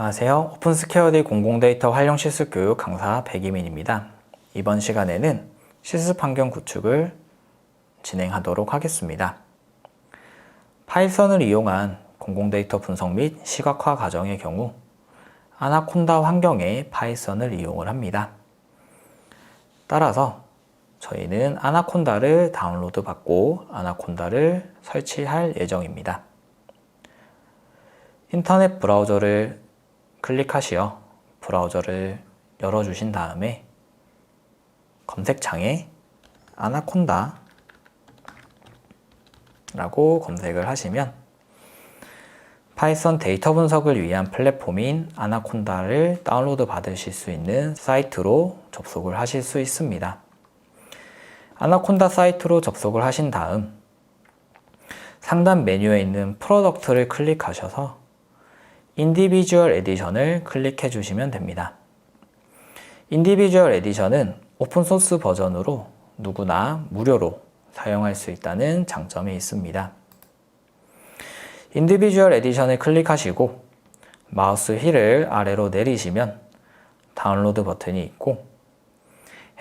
안녕하세요. 오픈스퀘어디 공공데이터 활용 실습 교육 강사 백이민입니다. 이번 시간에는 실습 환경 구축을 진행하도록 하겠습니다. 파이썬을 이용한 공공데이터 분석 및 시각화 과정의 경우 아나콘다 환경에 파이썬을 이용을 합니다. 따라서 저희는 아나콘다를 다운로드 받고 아나콘다를 설치할 예정입니다. 인터넷 브라우저를 클릭하시어 브라우저를 열어주신 다음에 검색창에 아나콘다 라고 검색을 하시면 파이썬 데이터 분석을 위한 플랫폼인 아나콘다를 다운로드 받으실 수 있는 사이트로 접속을 하실 수 있습니다. 아나콘다 사이트로 접속을 하신 다음 상단 메뉴에 있는 프로덕트를 클릭하셔서 인디비주얼 에디션을 클릭해 주시면 됩니다. 인디비주얼 에디션은 오픈소스 버전으로 누구나 무료로 사용할 수 있다는 장점이 있습니다. 인디비주얼 에디션을 클릭하시고 마우스 휠을 아래로 내리시면 다운로드 버튼이 있고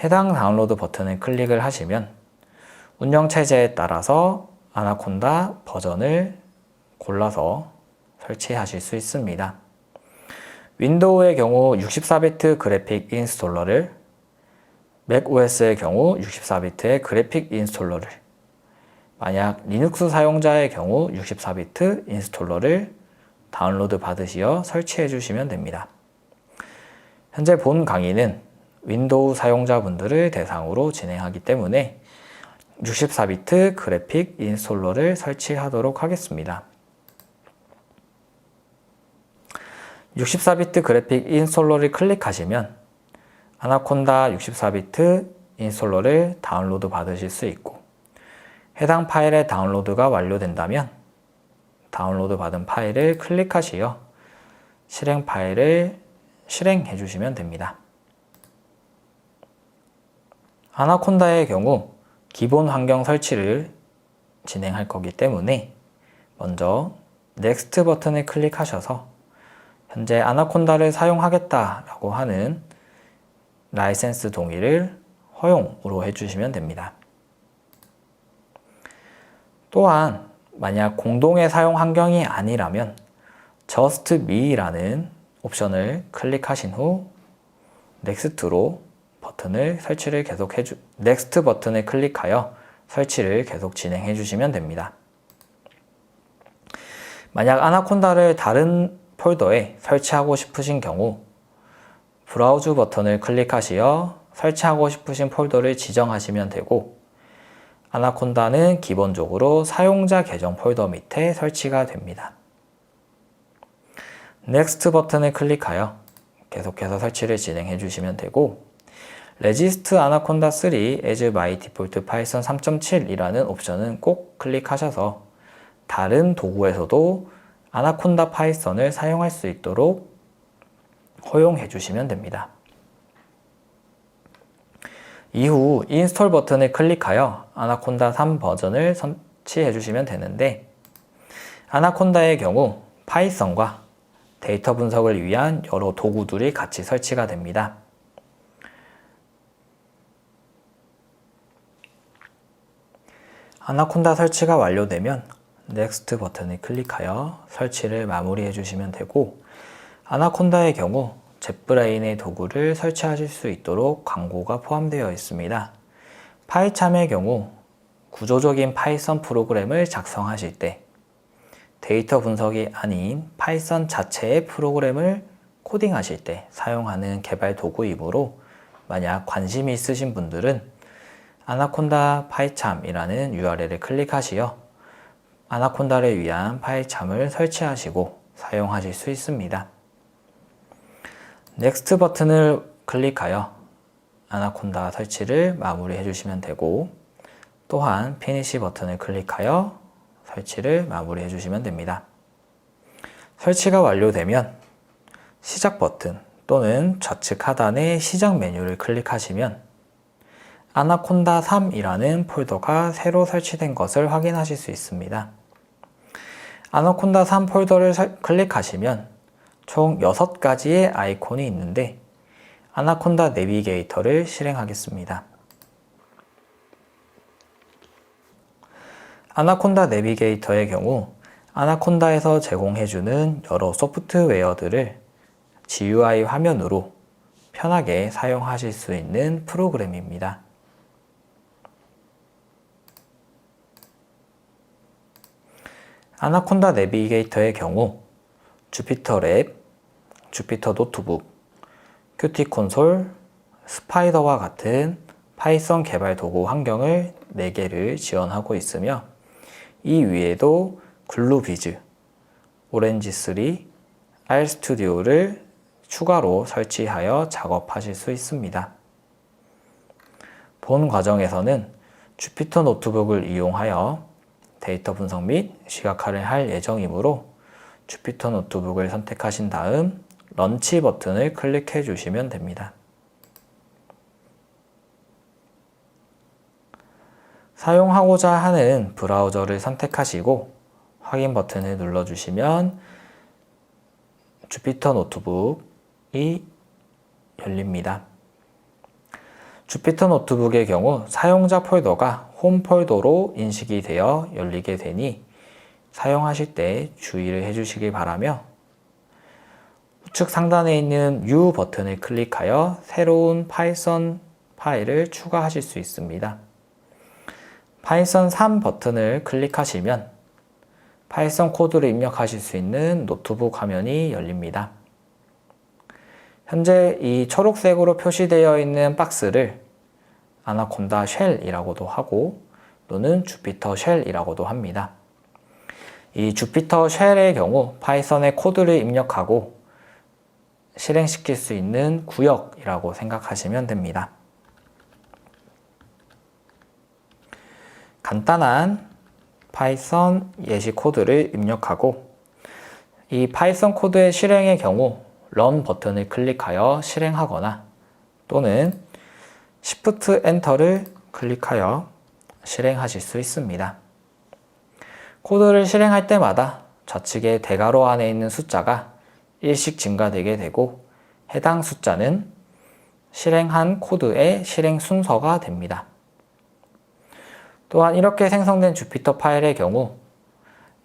해당 다운로드 버튼을 클릭을 하시면 운영체제에 따라서 아나콘다 버전을 골라서 설치하실 수 있습니다. 윈도우의 경우 64비트 그래픽 인스톨러를 맥OS의 경우 64비트의 그래픽 인스톨러를 만약 리눅스 사용자의 경우 64비트 인스톨러를 다운로드 받으시어 설치해 주시면 됩니다. 현재 본 강의는 윈도우 사용자분들을 대상으로 진행하기 때문에 64비트 그래픽 인스톨러를 설치하도록 하겠습니다. 64비트 그래픽 인스톨러를 클릭하시면 아나콘다 64비트 인스톨러를 다운로드 받으실 수 있고 해당 파일의 다운로드가 완료된다면 다운로드 받은 파일을 클릭하시어 실행 파일을 실행해 주시면 됩니다. 아나콘다의 경우 기본 환경 설치를 진행할 거기 때문에 먼저 넥스트 버튼을 클릭하셔서 현재 아나콘다를 사용하겠다라고 하는 라이센스 동의를 허용으로 해주시면 됩니다. 또한 만약 공동의 사용 환경이 아니라면 Just Me라는 옵션을 클릭하신 후 넥스트로 버튼을 설치를 계속 해주 넥스트 버튼을 클릭하여 설치를 계속 진행해 주시면 됩니다. 만약 아나콘다를 다른 폴더에 설치하고 싶으신 경우 브라우즈 버튼을 클릭하시어 설치하고 싶으신 폴더를 지정하시면 되고 아나콘다는 기본적으로 사용자 계정 폴더 밑에 설치가 됩니다. 넥스트 버튼을 클릭하여 계속해서 설치를 진행해 주시면 되고 레지스트 아나콘다 3 as my default python 3.7이라는 옵션은 꼭 클릭하셔서 다른 도구에서도 아나콘다 파이썬을 사용할 수 있도록 허용해 주시면 됩니다. 이후 인스톨 버튼을 클릭하여 아나콘다 3 버전을 설치해 주시면 되는데 아나콘다의 경우 파이썬과 데이터 분석을 위한 여러 도구들이 같이 설치가 됩니다. 아나콘다 설치가 완료되면 넥스트 버튼을 클릭하여 설치를 마무리해 주시면 되고 아나콘다의 경우 젯브레인의 도구를 설치하실 수 있도록 광고가 포함되어 있습니다. 파이참의 경우 구조적인 파이썬 프로그램을 작성하실 때 데이터 분석이 아닌 파이썬 자체의 프로그램을 코딩하실 때 사용하는 개발 도구이므로 만약 관심이 있으신 분들은 아나콘다 파이참이라는 URL을 클릭하시어 아나콘다를 위한 파이참을 설치하시고 사용하실 수 있습니다. 넥스트 버튼을 클릭하여 아나콘다 설치를 마무리해 주시면 되고 또한 피니시 버튼을 클릭하여 설치를 마무리해 주시면 됩니다. 설치가 완료되면 시작 버튼 또는 좌측 하단의 시작 메뉴를 클릭하시면 아나콘다 3이라는 폴더가 새로 설치된 것을 확인하실 수 있습니다. 아나콘다 3 폴더를 클릭하시면 총 6가지의 아이콘이 있는데 아나콘다 내비게이터를 실행하겠습니다. 아나콘다 내비게이터의 경우 아나콘다에서 제공해주는 여러 소프트웨어들을 GUI 화면으로 편하게 사용하실 수 있는 프로그램입니다. 아나콘다 내비게이터의 경우 주피터 랩, 주피터 노트북, 큐티 콘솔, 스파이더와 같은 파이썬 개발 도구 환경을 4개를 지원하고 있으며 이 위에도 글루비즈, 오렌지3, RStudi오를 추가로 설치하여 작업하실 수 있습니다. 본 과정에서는 주피터 노트북을 이용하여 데이터 분석 및 시각화를 할 예정이므로 주피터 노트북을 선택하신 다음 런치 버튼을 클릭해 주시면 됩니다. 사용하고자 하는 브라우저를 선택하시고 확인 버튼을 눌러주시면 주피터 노트북이 열립니다. 주피터 노트북의 경우 사용자 폴더가 홈 폴더로 인식이 되어 열리게 되니 사용하실 때 주의를 해주시기 바라며 우측 상단에 있는 U 버튼을 클릭하여 새로운 파이썬 파일을 추가하실 수 있습니다. 파이썬 3 버튼을 클릭하시면 파이썬 코드를 입력하실 수 있는 노트북 화면이 열립니다. 현재 이 초록색으로 표시되어 있는 박스를 아나콘다 쉘이라고도 하고 또는 주피터 쉘이라고도 합니다. 이 주피터 쉘의 경우 파이썬의 코드를 입력하고 실행시킬 수 있는 구역이라고 생각하시면 됩니다. 간단한 파이썬 예시 코드를 입력하고 이 파이썬 코드의 실행의 경우 런 버튼을 클릭하여 실행하거나 또는 Shift 엔터를 클릭하여 실행하실 수 있습니다. 코드를 실행할 때마다 좌측의 대괄호 안에 있는 숫자가 1씩 증가되게 되고 해당 숫자는 실행한 코드의 실행 순서가 됩니다. 또한 이렇게 생성된 주피터 파일의 경우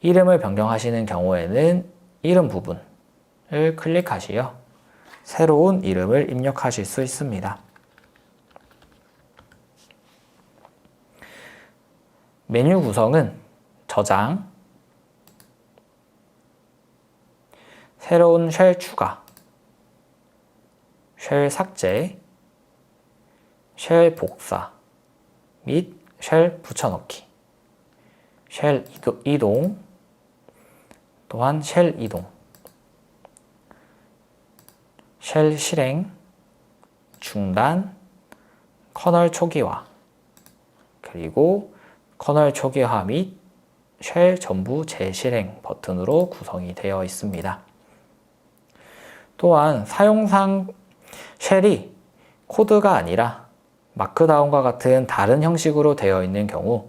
이름을 변경하시는 경우에는 이름 부분을 클릭하시어 새로운 이름을 입력하실 수 있습니다. 메뉴 구성은 저장, 새로운 쉘 추가, 쉘 삭제, 쉘 복사 및 쉘 붙여넣기, 쉘 이동, 또한 쉘 이동, 쉘 실행, 중단, 커널 초기화, 그리고 커널 초기화 및 쉘 전부 재실행 버튼으로 구성이 되어 있습니다. 또한 사용상 쉘이 코드가 아니라 마크다운과 같은 다른 형식으로 되어 있는 경우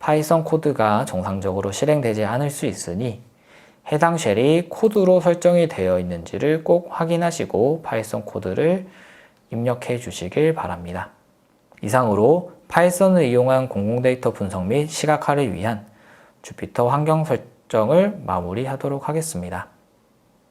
파이썬 코드가 정상적으로 실행되지 않을 수 있으니 해당 쉘이 코드로 설정이 되어 있는지를 꼭 확인하시고 파이썬 코드를 입력해 주시길 바랍니다. 이상으로 파이썬을 이용한 공공데이터 분석 및 시각화를 위한 주피터 환경 설정을 마무리하도록 하겠습니다.